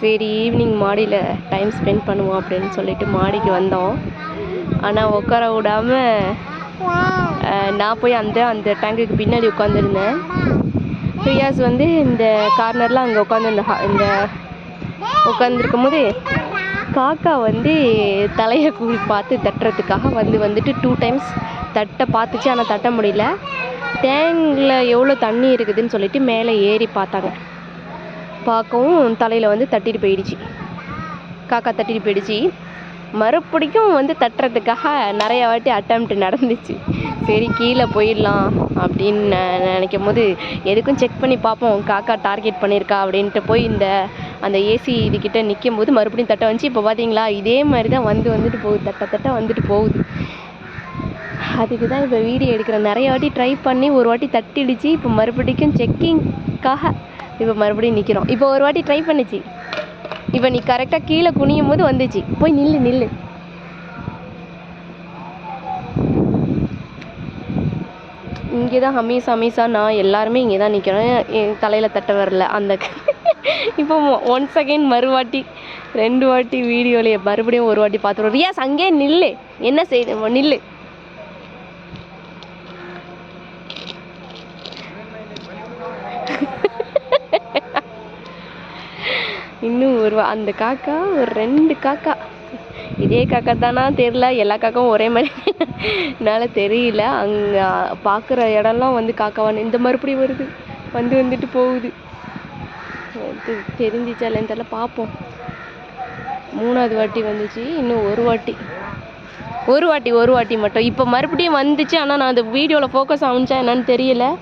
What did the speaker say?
சரி ஈவினிங் மாடியில் time spend பண்ணுவோம் அப்படின்னு சொல்லிட்டு மாடிக்கு வந்தோம். ஆனால் உட்கார விடாமல் நான் போய் அந்த அந்த டேங்குக்கு பின்னாடி உட்காந்துருந்தேன் ரியாஸ் வந்து இந்த கார்னரில் அங்கே உட்காந்து இந்த ஹா- இந்த உட்காந்துருக்கும் போது காக்கா வந்து தலையை கூடி பார்த்து தட்டுறதுக்காக வந்து வந்துட்டு டூ டைம்ஸ் தட்ட பார்த்துச்சு. ஆனால் தட்ட முடியல. டேங்கில் எவ்வளோ தண்ணி இருக்குதுன்னு சொல்லிட்டு மேலே ஏறி பார்த்தாங்க. பார்க்கவும் தலையில் வந்து தட்டிட்டு போயிடுச்சு. காக்கா தட்டிட்டு போயிடுச்சு. மறுபடியும் வந்து தட்டுறதுக்காக நிறைய வாட்டி அட்டம்ப்ட் நடந்துச்சு. சரி கீழே போயிடலாம் அப்படின்னு நினைக்கும் போது எதுக்கும் செக் பண்ணி பார்ப்போம். காக்கா டார்கெட் பண்ணியிருக்கா அப்படின்ட்டு போய் இந்த அந்த ஏசி இதுக்கிட்ட நிற்கும் போது மறுபடியும் தட்ட வந்துச்சு. இப்போ பார்த்தீங்களா இதே மாதிரி தான் வந்து வந்துட்டு போகுது. தட்ட தட்ட வந்துட்டு போகுது. அதுக்கு தான் இப்போ வீடியோ எடுக்கிறேன் நிறைய வாட்டி ட்ரை பண்ணி ஒரு வாட்டி தட்டிடுச்சு. இப்போ மறுபடிக்கும் செக்கிங்காக இப்போ மறுபடியும் நிற்கிறோம் இப்போ ஒரு வாட்டி ட்ரை பண்ணுச்சு. இப்போ நீ கரெக்டாக கீழே குனியும் போது வந்துச்சு. போய் நில்லு நில்லு. இங்கே தான் ஹமீஸ் ஹமீஸா நான் எல்லாருமே இங்கே தான் நிற்கிறோம் என் தலையில் தட்ட வரல. அந்த இப்போ ஒன் செகண்ட் மறுவாட்டி ரெண்டு வாட்டி வீடியோலேயே மறுபடியும் ஒரு வாட்டி பார்த்துருவோம். ரியாஸ் அங்கேயே நில்லு. என்ன செய்யுது நில்லு. இன்னும் ஒரு வா- அந்த காக்கா ஒரு ரெண்டு காக்கா. இதே காக்கா தானா தெரில எல்லா காக்காவும் ஒரே மாதிரி. என்னால் தெரியல. அங்கே பார்க்குற இடம்லாம் வந்து காக்காவான இந்த மறுபடியும் வருது. வந்து வந்துட்டு போகுது. அது தெரிஞ்சிச்சா இல்லைன்னு தெரியல. பார்ப்போம் மூணாவது வாட்டி வந்துச்சு. இன்னும் ஒரு வாட்டி. ஒரு வாட்டி ஒரு வாட்டி மட்டும். இப்போ மறுபடியும் வந்துச்சு. ஆனால் நான் அந்த வீடியோவில் ஃபோக்கஸ் ஆகுச்சா என்னன்னு தெரியல.